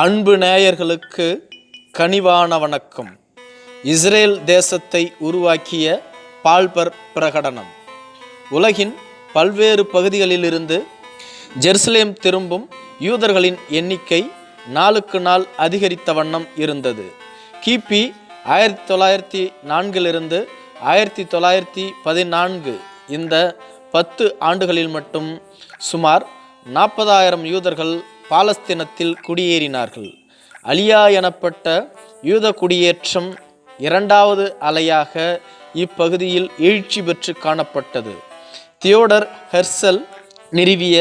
அன்பு நேயர்களுக்கு கனிவான வணக்கம். இஸ்ரேல் தேசத்தை உருவாக்கிய பால்பர் பிரகடனம். உலகின் பல்வேறு பகுதிகளிலிருந்து ஜெருசலேம் திரும்பும் யூதர்களின் எண்ணிக்கை நாளுக்கு நாள் அதிகரித்த வண்ணம் இருந்தது. கிபி ஆயிரத்தி தொள்ளாயிரத்தி நான்கிலிருந்து ஆயிரத்தி தொள்ளாயிரத்தி பதினான்கு இந்த பத்து ஆண்டுகளில் மட்டும் சுமார் நாற்பதாயிரம் யூதர்கள் பாலஸ்தீனத்தில் குடியேறினார்கள். அலியா எனப்பட்ட யூத குடியேற்றம் இரண்டாவது அலையாக இப்பகுதியில் எழுச்சி பெற்று காணப்பட்டது. தியோடர் ஹெர்சல் நிறுவிய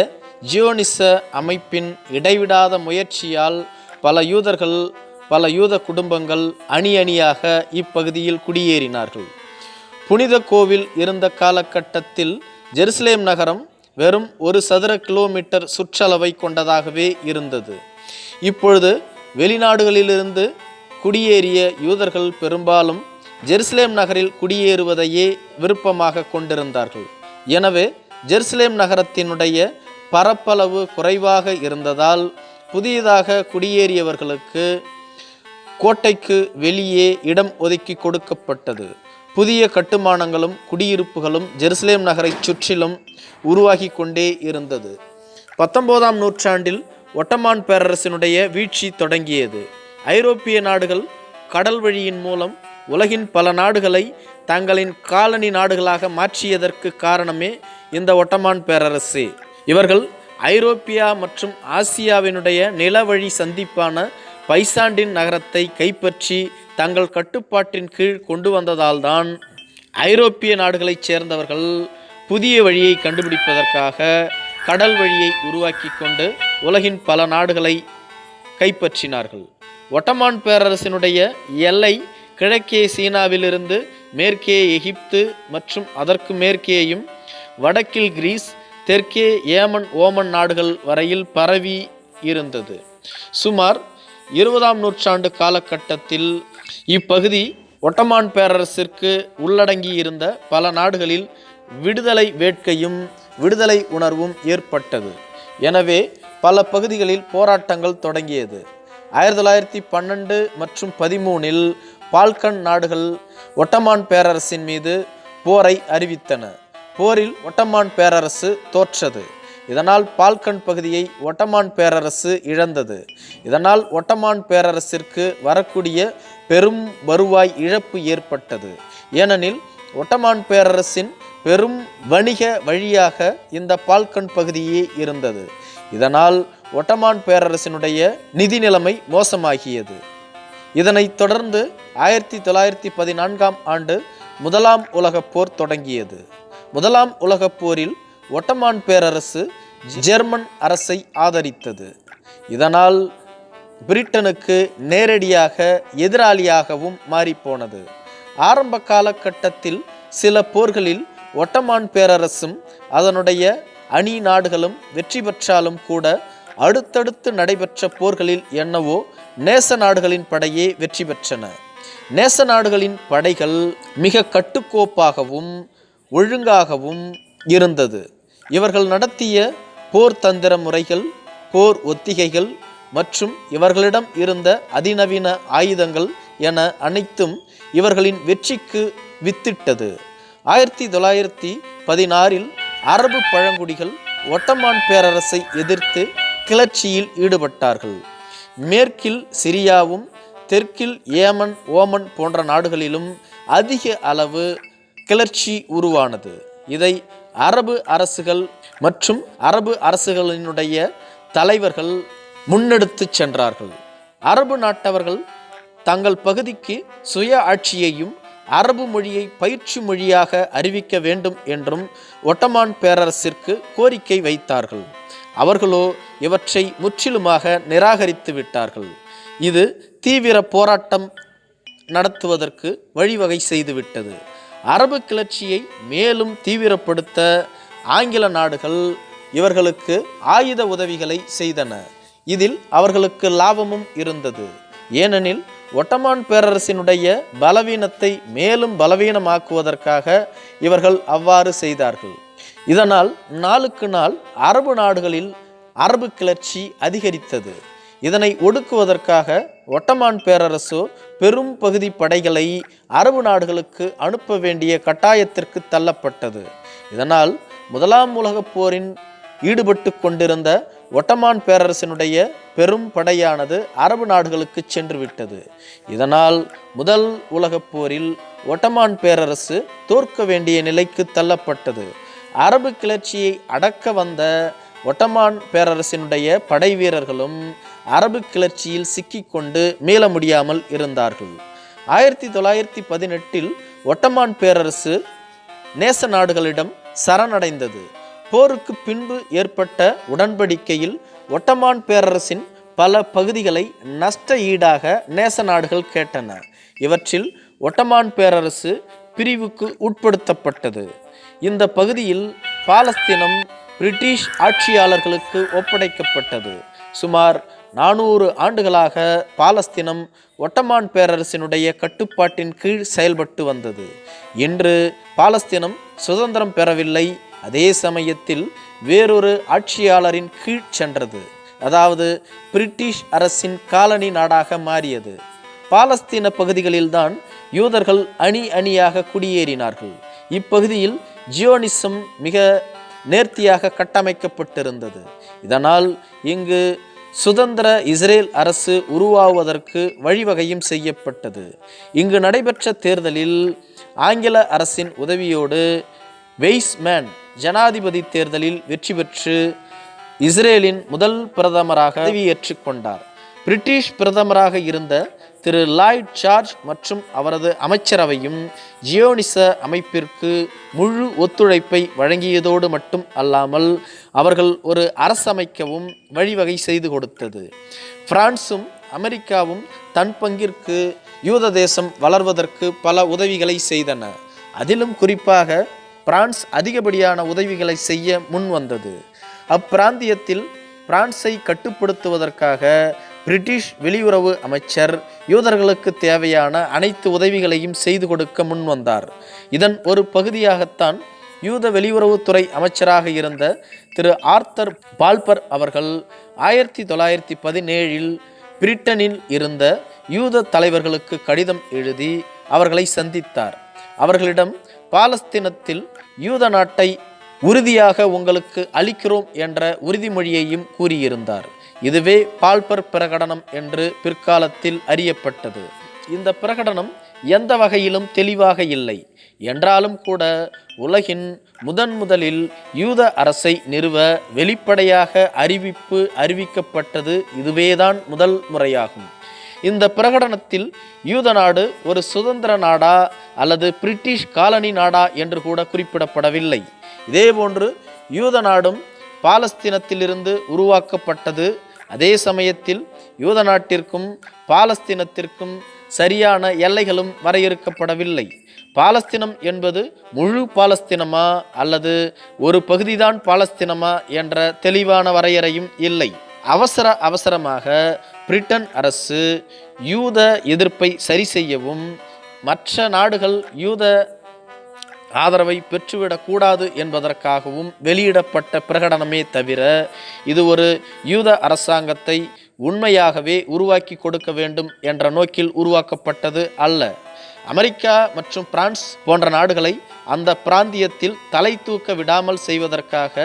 ஜியோனிச அமைப்பின் இடைவிடாத முயற்சியால் பல யூதர்கள் பல யூத குடும்பங்கள் அணி அணியாக இப்பகுதியில் குடியேறினார்கள். புனித கோவில் இருந்த காலகட்டத்தில் ஜெருசலேம் நகரம் வெறும் ஒரு சதுர கிலோமீட்டர் சுற்றளவை கொண்டதாகவே இருந்தது. இப்பொழுது வெளிநாடுகளிலிருந்து குடியேறிய யூதர்கள் பெரும்பாலும் ஜெருசலேம் நகரில் குடியேறுவதையே விருப்பமாக கொண்டிருந்தார்கள். எனவே ஜெருசலேம் நகரத்தினுடைய பரப்பளவு குறைவாக இருந்ததால் புதியதாக குடியேறியவர்களுக்கு கோட்டைக்கு வெளியே இடம் ஒதுக்கி கொடுக்கப்பட்டது. புதிய கட்டுமானங்களும் குடியிருப்புகளும் ஜெருசலேம் நகரைச் சுற்றிலும் உருவாகி கொண்டே இருந்தது. பத்தொன்பதாம் நூற்றாண்டில் ஒட்டமான் பேரரசினுடைய வீழ்ச்சி தொடங்கியது. ஐரோப்பிய நாடுகள் கடல் வழியின் மூலம் உலகின் பல நாடுகளை தங்களின் காலனி நாடுகளாக மாற்றியதற்கு காரணமே இந்த ஒட்டமான் பேரரசு. இவர்கள் ஐரோப்பியா மற்றும் ஆசியாவினுடைய நிலவழி சந்திப்பான பைசாண்டின் நகரத்தை கைப்பற்றி தங்கள் கட்டுப்பாட்டின் கீழ் கொண்டு வந்ததால்தான் ஐரோப்பிய நாடுகளைச் சேர்ந்தவர்கள் புதிய வழியை கண்டுபிடிப்பதற்காக கடல் வழியை உருவாக்கி கொண்டு உலகின் பல நாடுகளை கைப்பற்றினார்கள். ஒட்டமான் பேரரசினுடைய எல்லை கிழக்கே சீனாவிலிருந்து மேற்கே எகிப்து மற்றும் அதற்கு மேற்கேயும் வடக்கில் கிரீஸ் தெற்கே ஏமன் ஓமன் நாடுகள் வரையில் பரவி இருந்தது. சுமார் இருபதாம் நூற்றாண்டு காலகட்டத்தில் இப்பகுதி ஒட்டமான் பேரரசிற்கு உள்ளடங்கி இருந்த பல நாடுகளில் விடுதலை வேட்கையும் விடுதலை உணர்வும் ஏற்பட்டது. எனவே பல பகுதிகளில் போராட்டங்கள் தொடங்கியது. ஆயிரத்தி தொள்ளாயிரத்தி பன்னெண்டு மற்றும் பதிமூனில் பால்கன் நாடுகள் ஒட்டமான் பேரரசின் மீது போரை அறிவித்தன. போரில் ஒட்டமான் பேரரசு தோற்றது. இதனால் பால்கன் பகுதியை ஒட்டமான் பேரரசு இழந்தது. இதனால் ஒட்டமான் பேரரசிற்கு வரக்கூடிய பெரும் வருவாய் இழப்பு ஏற்பட்டது. ஏனெனில் ஒட்டமான் பேரரசின் பெரும் வணிக வழியாக இந்த பால்கன் பகுதியே இருந்தது. இதனால் ஒட்டமான் பேரரசினுடைய நிதி நிலைமை மோசமாகியது. இதனைத் தொடர்ந்து ஆயிரத்தி தொள்ளாயிரத்தி பதினான்காம் ஆண்டு முதலாம் உலகப் போர் தொடங்கியது. முதலாம் உலகப் போரில் ஒட்டமான் பேரரசு ஜெர்மன் அரசை ஆதரித்தது. இதனால் பிரிட்டனுக்கு நேரடியாக எதிராளியாகவும் மாறிப்போனது. ஆரம்ப காலகட்டத்தில் சில போர்களில் ஒட்டமான் பேரரசும் அதனுடைய அணி நாடுகளும் வெற்றி பெற்றாலும் கூட அடுத்தடுத்து நடைபெற்ற போர்களில் என்னவோ நேச நாடுகளின் படையே வெற்றி பெற்றன. நேச நாடுகளின் படைகள் மிக கட்டுக்கோப்பாகவும் ஒழுங்காகவும் இருந்தது. இவர்கள் நடத்திய போர் தந்திர முறைகள் போர் ஒத்திகைகள் மற்றும் இவர்களிடம் இருந்த அதிநவீன ஆயுதங்கள் என அனைத்தும் இவர்களின் வெற்றிக்கு வித்திட்டது. ஆயிரத்தி தொள்ளாயிரத்தி பதினாறில் அரபு பழங்குடிகள் ஒட்டமான் பேரரசை எதிர்த்து கிளர்ச்சியில் ஈடுபட்டார்கள். மேற்கில் சிரியாவும் தெற்கில் ஏமன் ஓமன் போன்ற நாடுகளிலும் அதிக அளவு கிளர்ச்சி உருவானது. இதை அரபு அரசுகள் மற்றும் அரபு அரசுகளினுடைய தலைவர்கள் முன்னெடுத்துச் சென்றார்கள். அரபு நாட்டவர்கள் தங்கள் பகுதிக்கு சுய ஆட்சியையும் அரபு மொழியை பயிற்சி மொழியாக அறிவிக்க வேண்டும் என்றும் ஒட்டமான் பேரரசிற்கு கோரிக்கை வைத்தார்கள். அவர்களோ இவற்றை முற்றிலுமாக நிராகரித்து விட்டார்கள். இது தீவிர போராட்டம் நடத்துவதற்கு வழிவகை செய்துவிட்டது. அரபு கிளர்ச்சியை மேலும் தீவிரப்படுத்த ஆங்கில நாடுகள் இவர்களுக்கு ஆயுத உதவிகளை செய்தன. இதில் அவர்களுக்கு லாபமும் இருந்தது. ஏனெனில் ஒட்டமான் பேரரசினுடைய பலவீனத்தை மேலும் பலவீனமாக்குவதற்காக இவர்கள் அவ்வாறு செய்தார்கள். இதனால் நாளுக்கு நாள் அரபு நாடுகளில் அரபு கிளர்ச்சி அதிகரித்தது. இதனை ஒடுக்குவதற்காக ஒட்டமான் பேரரசு பெரும் பகுதி படைகளை அரபு நாடுகளுக்கு அனுப்ப வேண்டிய கட்டாயத்திற்கு தள்ளப்பட்டது. இதனால் முதலாம் உலகப் போரின் ஈடுபட்டு கொண்டிருந்த ஒட்டமான் பேரரசினுடைய பெரும் படையானது அரபு நாடுகளுக்கு சென்று விட்டது இதனால் முதல் உலகப் போரில் ஒட்டமான் பேரரசு தோற்க வேண்டிய நிலைக்கு தள்ளப்பட்டது. அரபு கிளர்ச்சியை அடக்க வந்த ஒட்டமான் பேரரசினுடைய படை வீரர்களும் அரபு கிளர்ச்சியில் சிக்கிக்கொண்டு மீள முடியாமல் இருந்தார்கள். ஆயிரத்தி தொள்ளாயிரத்தி பதினெட்டில் ஒட்டமான் பேரரசு நேச நாடுகளிடம் சரணடைந்தது. போருக்கு பின்பு ஏற்பட்ட உடன்படிக்கையில் ஒட்டமான் பேரரசின் பல பகுதிகளை நஷ்ட ஈடாக நேச நாடுகள் கேட்டன. இவற்றில் ஒட்டமான் பேரரசு பிரிவுக்கு உட்படுத்தப்பட்டது. இந்த பகுதியில் பாலஸ்தீனம் பிரிட்டிஷ் ஆட்சியாளர்களுக்கு ஒப்படைக்கப்பட்டது. சுமார் நானூறு ஆண்டுகளாக பாலஸ்தீனம் ஒட்டமான் பேரரசினுடைய கட்டுப்பாட்டின் கீழ் செயல்பட்டு வந்தது. இன்று பாலஸ்தீனம் சுதந்திரம் பெறவில்லை அதே சமயத்தில் வேறொரு ஆட்சியாளரின் கீழ் சென்றது. அதாவது பிரிட்டிஷ் அரசின் காலனி நாடாக மாறியது. பாலஸ்தீன பகுதிகளில்தான் யூதர்கள் அணி அணியாக குடியேறினார்கள். இப்பகுதியில் ஜியோனிசம் மிக நேர்த்தியாக கட்டமைக்கப்பட்டிருந்தது. இதனால் இங்கு சுதந்திர இஸ்ரேல் அரசு உருவாவதற்கு வழிவகையும் செய்யப்பட்டது. இங்கு நடைபெற்ற தேர்தலில் ஆங்கில அரசின் உதவியோடு வெய்ஸ்மேன் ஜனாதிபதி தேர்தலில் வெற்றி பெற்று இஸ்ரேலின் முதல் பிரதமராக பதவியேற்றுக் கொண்டார். பிரிட்டிஷ் பிரதமராக இருந்த திரு லாய்ட் சார்ஜ் மற்றும் அவரது அமைச்சரவையும் ஜியோனிச அமைப்பிற்கு முழு ஒத்துழைப்பை வழங்கியதோடு மட்டும் அல்லாமல் அவர்கள் ஒரு அரசமைக்கவும் வழிவகை செய்து கொடுத்தது. பிரான்சும் அமெரிக்காவும் தன் பங்கிற்கு யூத தேசம் வளர்வதற்கு பல உதவிகளை செய்தன. அதிலும் குறிப்பாக பிரான்ஸ் அதிகப்படியான உதவிகளை செய்ய முன் வந்தது. அப்பிராந்தியத்தில் பிரான்ஸை கட்டுப்படுத்துவதற்காக பிரிட்டிஷ் வெளியுறவு அமைச்சர் யூதர்களுக்கு தேவையான அனைத்து உதவிகளையும் செய்து கொடுக்க முன் வந்தார். இதன் ஒரு பகுதியாகத்தான் யூத வெளியுறவுத்துறை அமைச்சராக இருந்த திரு ஆர்த்தர் பால்பர் அவர்கள் ஆயிரத்தி தொள்ளாயிரத்தி பதினேழில் பிரிட்டனில் இருந்த யூத தலைவர்களுக்கு கடிதம் எழுதி அவர்களை சந்தித்தார். அவர்களிடம் பாலஸ்தீனத்தில் யூத நாட்டை உறுதியாக உங்களுக்கு அளிக்கிறோம் என்ற உறுதிமொழியையும் கூறியிருந்தார். இதுவே பால்பர் பிரகடனம் என்று பிற்காலத்தில் அறியப்பட்டது. இந்த பிரகடனம் எந்த வகையிலும் தெளிவாக இல்லை. என்றாலும் கூட உலகின் முதன் முதலில் யூத அரசை நிறுவ வெளிப்படையாக அறிவிப்பு அறிவிக்கப்பட்டது இதுவேதான் முதல் முறையாகும். இந்த பிரகடனத்தில் யூத நாடு ஒரு சுதந்திர நாடா அல்லது பிரிட்டிஷ் காலனி நாடா என்று கூட குறிப்பிடப்படவில்லை. இதேபோன்று யூத நாடும் பாலஸ்தீனத்திலிருந்து உருவாக்கப்பட்டது. அதே சமயத்தில் யூத நாட்டிற்கும் பாலஸ்தீனத்திற்கும் சரியான எல்லைகளும் வரையறுக்கப்படவில்லை. பாலஸ்தீனம் என்பது முழு பாலஸ்தீனமா அல்லது ஒரு பகுதிதான் பாலஸ்தீனமா என்ற தெளிவான வரையறையும் இல்லை. அவசர அவசரமாக பிரிட்டன் அரசு யூத எதிர்ப்பை சரி செய்யவும் மற்ற நாடுகள் யூத ஆதரவை பெற்றுவிடக்கூடாது என்பதற்காகவும் வெளியிடப்பட்ட பிரகடனமே தவிர இது ஒரு யூத அரசாங்கத்தை உண்மையாகவே உருவாக்கி கொடுக்க வேண்டும் என்ற நோக்கில் உருவாக்கப்பட்டது அல்ல. அமெரிக்கா மற்றும் பிரான்ஸ் போன்ற நாடுகளை அந்த பிராந்தியத்தில் தலை தூக்க விடாமல் செய்வதற்காக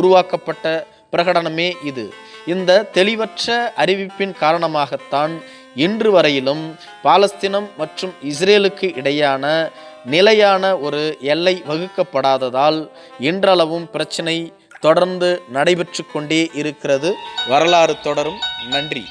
உருவாக்கப்பட்ட பிரகடனமே இது. இந்த தெளிவற்ற அறிவிப்பின் காரணமாகத்தான் இன்று வரையிலும் பாலஸ்தீனம் மற்றும் இஸ்ரேலுக்கு இடையான நிலையான ஒரு எல்லை வகுக்கப்படாததால் இன்றளவும் பிரச்சனை தொடர்ந்து நடைபெற்று கொண்டே இருக்கிறது. வரலாறு தொடரும். நன்றி.